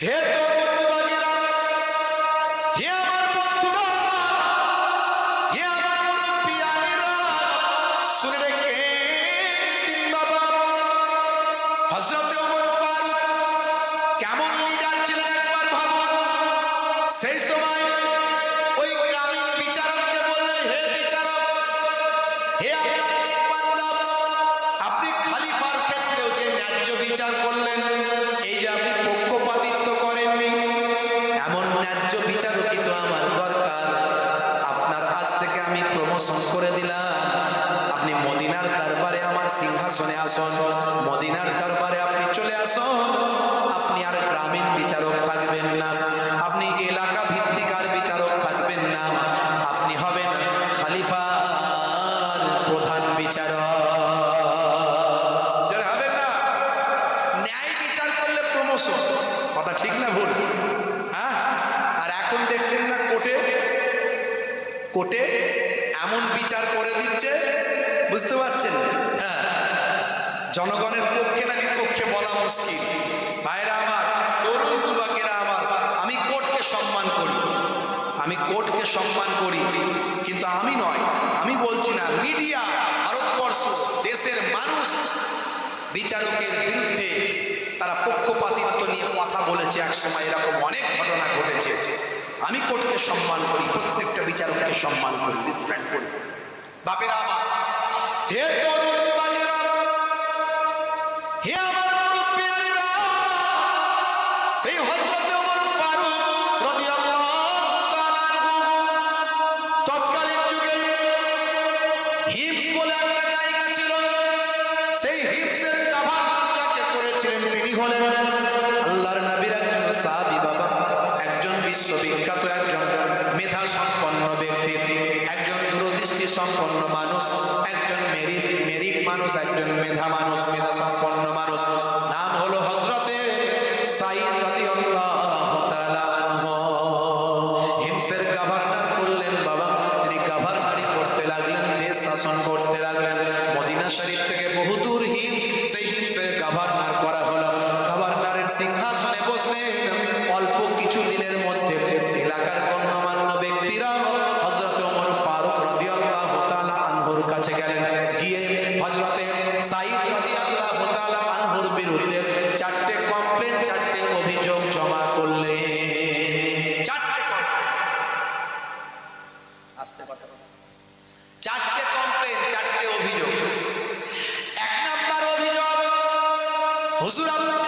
Retorno! দর্শন করে দিলাম। আপনি মদিনার দরবারে আমার সিংহাসনে আসুন। মদিনার দরবারে আপনি চলে আসুন। আপনি আর গ্রামীণ বিচারক থাকবেন না। আপনি এলাকা ভিত্তিক আর বিচারক থাকবেন না। আপনি হবেন খালিফা প্রধান বিচারক। হবে না, ন্যায় বিচার করলে ক্রমশ কথা ঠিক না ভুল? হ্যাঁ? আর এখন দেখছেন না কোর্টে? কোর্টে এমন বিচার করে দিচ্ছে, বুঝতে পারছেন? হ্যাঁ। জনগণের পক্ষে নাকি পক্ষে বলা মুশকিল। ভাইরা আমার, তরুণ যুবকেরা আমার, আমি কোর্টকে সম্মান করি। আমি কোর্টকে সম্মান করি, কিন্তু আমি নয়, আমি বলছি না, মিডিয়া, ভারতবর্ষ, দেশের মানুষ, বিচারকের বিরুদ্ধে তারা পক্ষপাতিত্ব নিয়ে কথা বলেছে। এক সময় এরকম অনেক ঘটনা ঘটেছে। আমি কোর্টকে সম্মান করি, প্রত্যেকটা বিচারককে সম্মান করি রেসপেক্ট করি। বাপেরা হে আমার সেই হজরত একজন মেধা মানুষ মেধা সম্পন্ন ozuranlara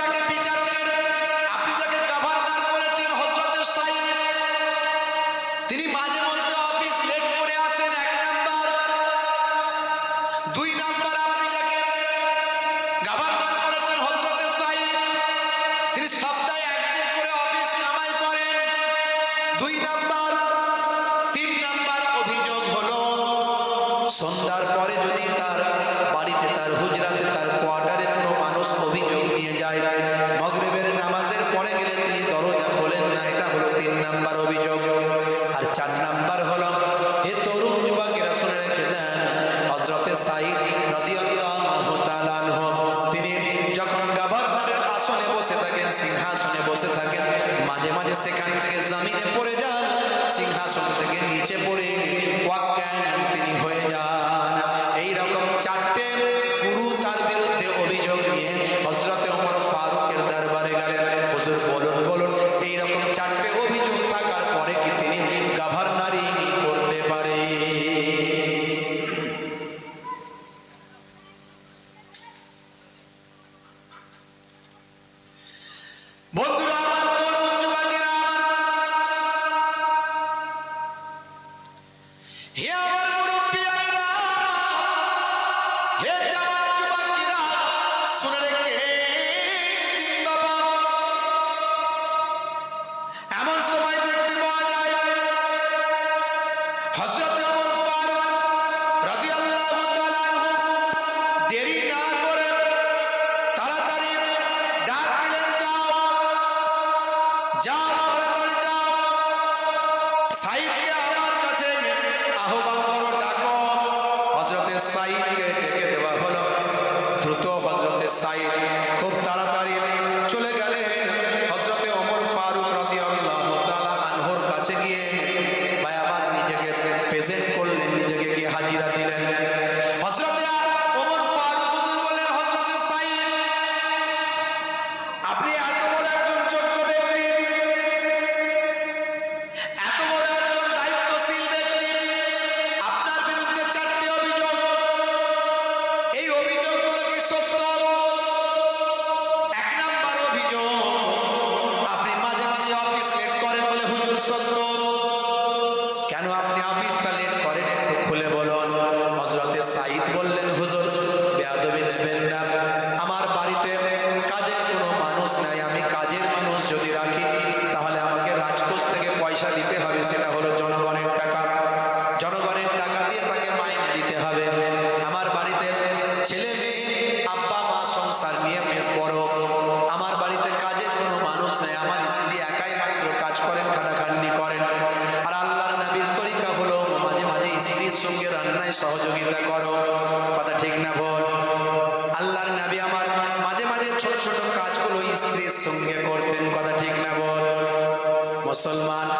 যা সঙ্গে করতেন কথা ঠিক না বল। মুসলমান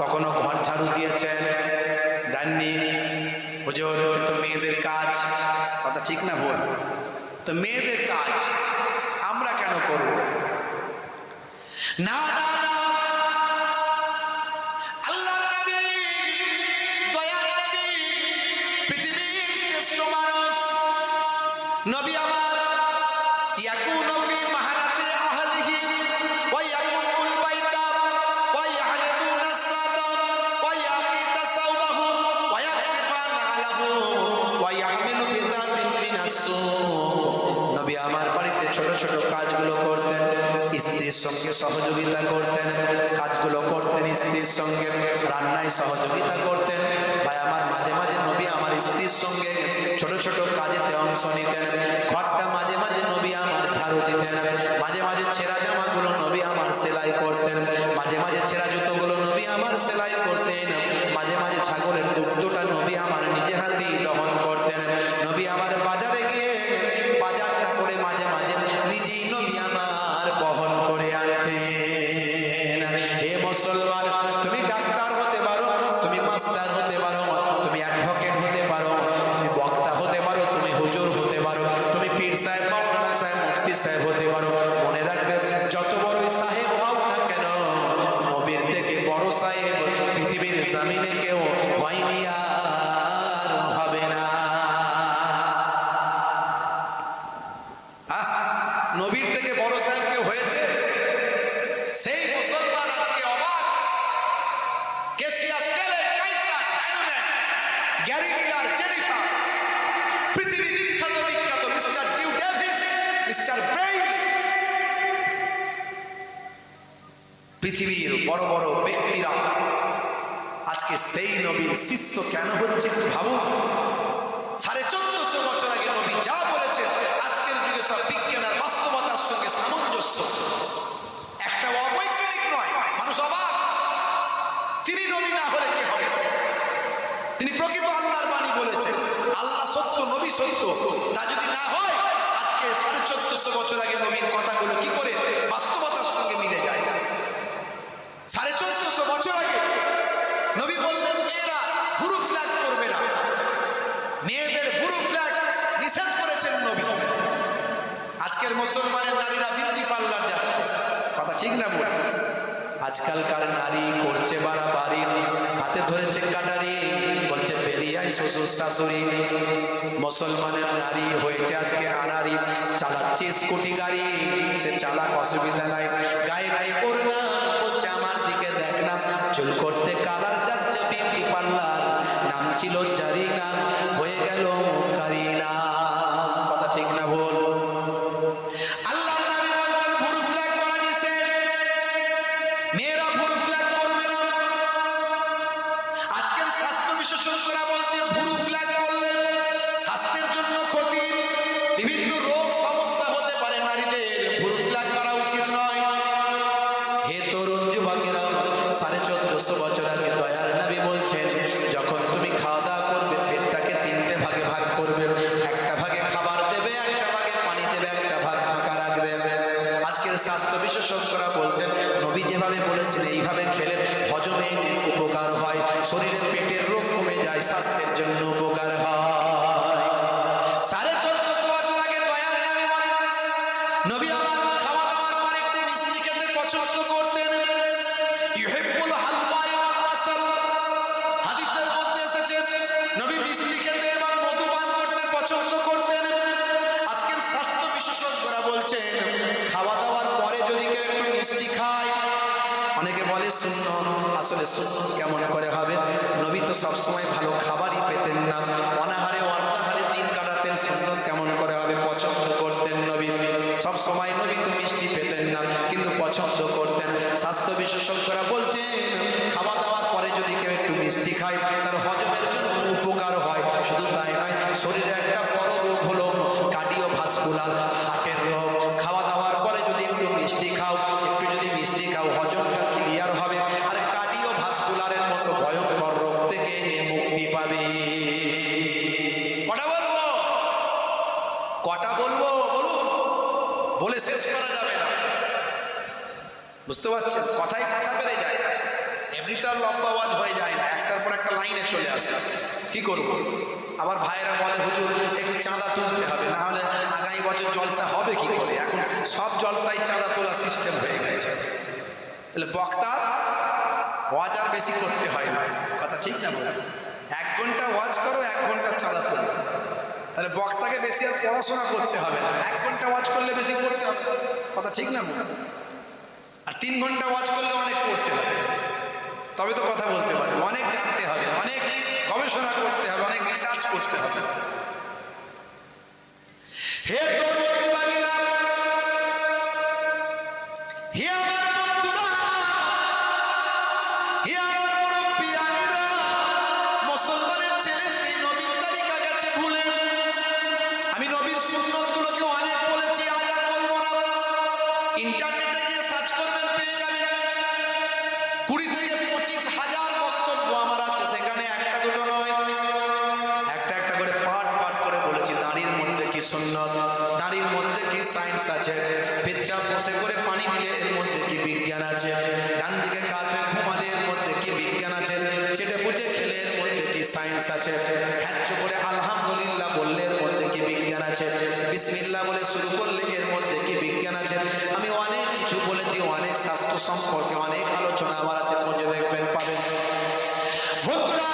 কখনো ঘর ঝাড়ু দিয়েছেন দেননি? হুজুর, তো মেয়েদের কাজ, কথা ঠিক না বল? তো মেয়েদের কাজ আমরা কেন করব? না সঙ্গে রান্নায় সহযোগিতা করতেন। ভাই, আমার মাঝে মাঝে নবী আমার স্ত্রীর সঙ্গে ছোট ছোট কাজেতে অংশ নিতেন। ঘরটা মাঝে মাঝে নবী আমার ঝাড়ু দিতেন। মাঝে মাঝে ছেঁড়া জামাগুলো নবী আমার সেলাই করতেন। মাঝে মাঝে ছেঁড়া জুতোগুলো নবী আমার সেলাই করতেন। মাঝে মাঝে ছাগলের দুগ্ধটা নবী আমার পৃথিবীর বড় বড় ব্যক্তিরা আজকে সেই নবীর শিষ্য কেন হচ্ছে ভাবুন? সাড়ে চোদ্দশো বছর আগে নবী যা বলেছেন, আজকের যুগে সব বিজ্ঞান আর বাস্তবতার সঙ্গে সামঞ্জস্য। তা যদি না হয়, আজকে সাড়ে চোদ্দশো বছর আগে নবীর কথাগুলো কি করে যায় সাড়ে চোদ্দশো বছর আগে নবী বললেন, মেয়েরা হুরু ফ্ল্যাগ করবে না। মেয়েদের হুরু ফ্ল্যাগ নিষেধ করেছেন নবী। আজকের মুসলমানের নারীরা বিউটি পার্লার যাচ্ছে। কথা ঠিক না বল? আজকালকার নারী করছে বাড়া বাড়ি হাতে ধরেছে কাটারি, বলছে বেরিয়াই শ্বশুর শাশুড়ি। মুসলমানের নারী হয়েছে আজকে আনারি চালাচ্ছে স্কুটি গাড়ি, সে চালাক অসুবিধা নাই, গায়ে নাই দেখ না চুল করতে কালার যাচ্ছে বিউটি পার্লার নাম ছিল জারিনা হয়ে গেল স্বাস্থ্য বিশেষজ্ঞরা বলছেন নবী যেভাবে বলেছেন, এইভাবে খেলে হজমে উপকার হয় শরীরের পেটের রোগ কমে যায়, স্বাস্থ্যের জন্য উপকার এবং মধু পান করতে করতেন। আজকের স্বাস্থ্য বিশেষজ্ঞরা বলছেন খাওয়া দাওয়ার পরে যদি কেউ একটু মিষ্টি খায় অনেকে বলে শূন্য আসলে শূন্য কেমন করে হবে? নবী তো সবসময় ভালো খাবারই কটা বলব? বলুন বলে শেষ করা যাবে না। বুঝতে পারছেন? কথাই কথা বেড়ে যায়। এমনিতে আর লম্বা ওয়াজ হয়ে যায় না। একটার পর একটা লাইনে চলে আসে। কি করব। আবার ভাইয়েরা বলে, হুজুর, একটু চাঁদা তুলতে হবে। না হলে আগামী বছর জলসা হবে কি করে? এখন সব জলসায় চাঁদা তোলা সিস্টেম হয়ে গেছে। তাহলে বক্তা ওয়াজ আর বেশি করতে হয় না। কথা ঠিক না বলে এক ঘণ্টা ওয়াজ করো, এক ঘণ্টা চাঁদা তোলো। তাহলে বক্তাকে বেশি আর পড়াশোনা করতে হবে না। এক ঘণ্টা ওয়াজ করলে বেশি পড়তে হবে। কথা ঠিক না? আর তিন ঘণ্টা ওয়াজ করলে অনেক পড়তে হবে। তবে তো কথা বলতে পারে অনেক জানতে হবে, অনেক গবেষণা করতে হবে, অনেক রিসার্চ করতে হবে। হে বসে করে পানি নিলে এর মধ্যে কি বিজ্ঞান আছে? ডান দিকে হয়ে ঘুমালে এর মধ্যে কি বিজ্ঞান আছে? চেটে বুঝে খেলে এর মধ্যে কি সায়েন্স আছে? হ্যাচ্ছ করে আলহামদুলিল্লাহ বললে এর মধ্যে কি বিজ্ঞান আছে? বিসমিল্লাহ বলে শুরু করলে এর মধ্যে কি বিজ্ঞান আছে? আমি অনেক কিছু বলেছি, অনেক স্বাস্থ্য সম্পর্কে অনেক আলোচনা আমার আছে খুঁজে দেখবেন, পাবেন। বন্ধুরা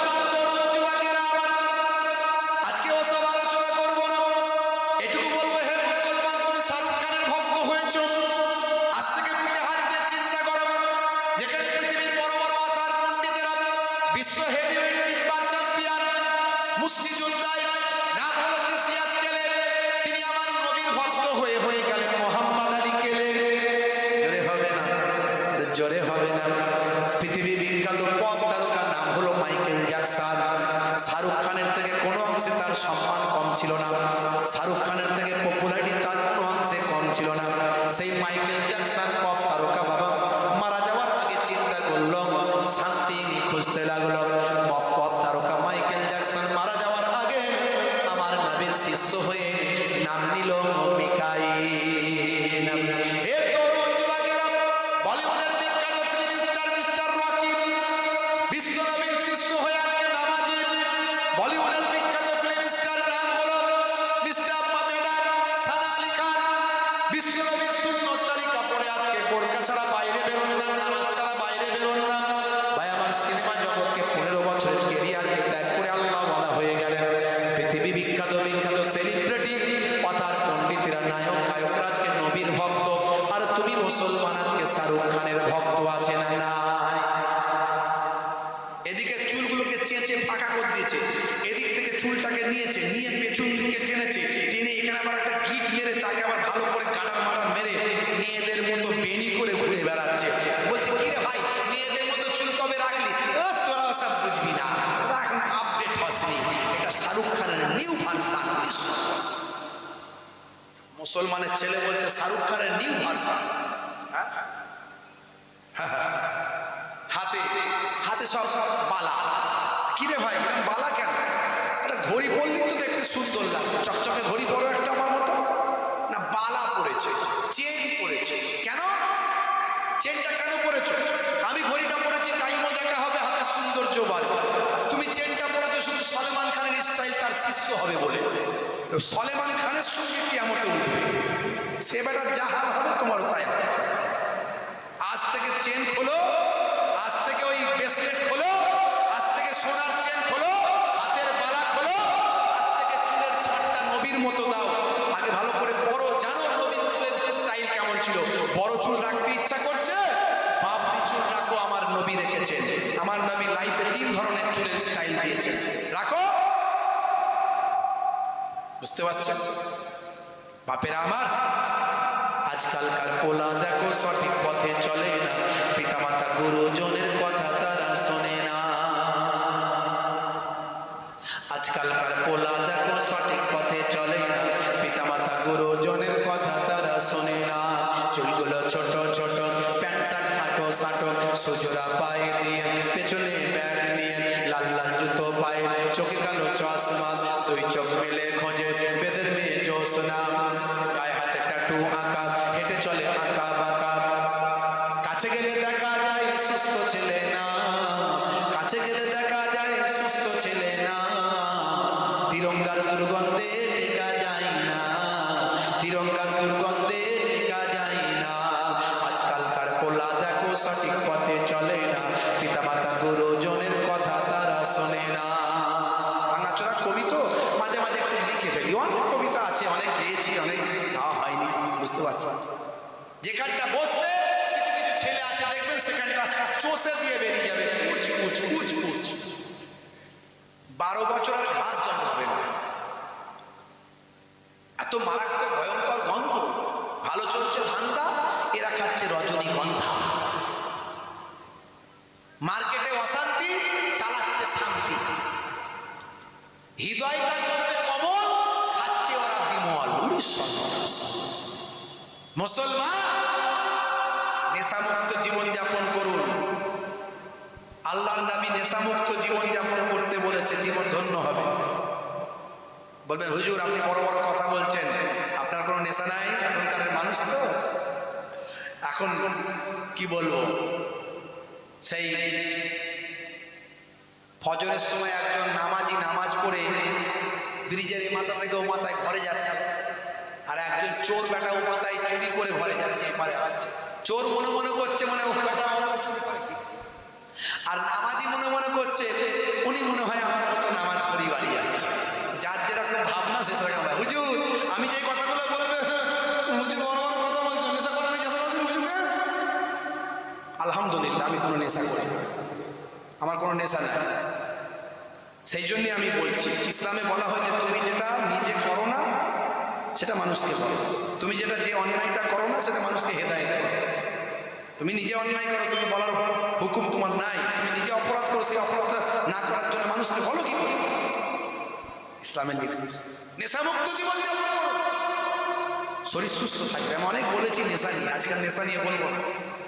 মুসলমান শাহরুখ খানের ভক্ত আছে না নাই? এদিকে চুলগুলোকে চেঁচে ফাঁকা করে দিয়েছে, এদিক থেকে চুলটাকে নিয়েছে, নিয়ে পেছন দিকে টেনেছে, টেনে এখানে আবার একটা গিট মেরে তাকে আবার ভালো করে গাডার মারার মেরে মেয়েদের মতো বেনি করে ঘুরে বেড়াচ্ছে। বলছে, কি রে ভাই, মেয়েদের মতো চুল কবে রাখলি? তোরা সব বুঝবি না রাখ না আপডেট হসনি এটা শাহরুখ খানের নিউ ভার্সান মুসলমানের ছেলে বলছে শাহরুখ খানের নিউ ভার্সান হাতে হাতে সব বালা। কিরে ভাই বালা কেন? একটা ঘড়ি পরলেই তো দেখতে সুন্দর লাগছে। চকচকে ঘড়ি পরো একটা আমার মতো। না, বালা পড়েছে চেন পড়েছে কেন? চেনটা কেন পরেছো? আমি ঘড়িটা পরেছি টাইমও দেখা হবে, হাতে সৌন্দর্য বাড়বে। তুমি চেনটা পরেছো, শুধু সলমান খানের স্টাইল তার শিষ্য হবে বলে। সলেমান খানের সঙ্গে কি আমতে উঠবে? সে বেটা যা হাল হবে তোমার তাই হবে। রেখেছে আমার নবী লাইফে তিন ধরনের চুলের স্টাইল দিয়েছে। রাখো। বুঝতে পারছেন? বাপেরা আমার, আজকালকার পোলা দেখো সঠিক পথে চলে না। পিতা পিতামাতা গুরুজনের কথা তারা শোনে না। আজকালকার তিরঙ্গার দুর্গন্ধে টেকা যায় না। আজকালকার পোলা দেখো সঠিক পথে চলে না। পিতামাতা, গুরুজনের কথা তারা শোনে না। মাঝে মাঝে লিখে ফেলি। অনেক কবিতা আছে, অনেক অনেক দেওয়া হয়নি, বুঝতে যেখানটা কিছু কিছু ছেলে আছে, দেখবেন সেখানটা চষে দিয়ে বেরিয়ে মার্কেটে অশান্তি চালাচ্ছে শান্তি। হৃদয়টা করবে কমল খাচ্ছে ওরা বিমল। মুসলমান নেশামুক্ত জীবন যাপন করুন। আল্লাহর নবী নেশামুক্ত জীবন যাপন করতে বলেছে জীবন ধন্য হবে। বলবেন হুজুর আপনি বড় বড় কথা বলছেন। আপনার কোনো নেশা নাই? এখনকার মানুষ তো? এখন কি বলব? সেই ফজরের সময় একজন নামাজি নামাজ পড়ে ব্রিজের মাথা থেকে ও মাথায় ঘরে যাচ্ছে আর একজন চোর বেটা ও মাথায় চুরি করে ঘরে যাচ্ছে, এপারে আসছে। চোর মনে মনে করছে মানে ও চুরি করে আর নামাজি মনে মনে করছে, উনি মনে হয় আমার মতো নামাজ পড়ি বাড়ি যাচ্ছে। যার যেরকম ভাবনা, সে সেরকম। হুজুর, আমি যে আলহামদুলিল্লাহ, আমি কোনো নেশা করি। আমার কোনো নেশা নেই। সেই জন্যে আমি বলছি, ইসলামে বলা হয়েছে তুমি যেটা নিজে করো না, সেটা মানুষকে বলো। তুমি যেটা যে অন্যায়টা করো না, সেটা মানুষকে হেদায়ত করো। তুমি নিজে অন্যায় করো, তুমি বলার হুকুম তোমার নাই। তুমি নিজে অপরাধ করো, সেই অপরাধটা না করার জন্য মানুষকে বলো কি? ইসলামের নেশামুক্ত জীবন শরীর সুস্থ থাকবে। আমি অনেক বলেছি নেশা নিয়ে, আজকাল নেশা নিয়ে বলব না।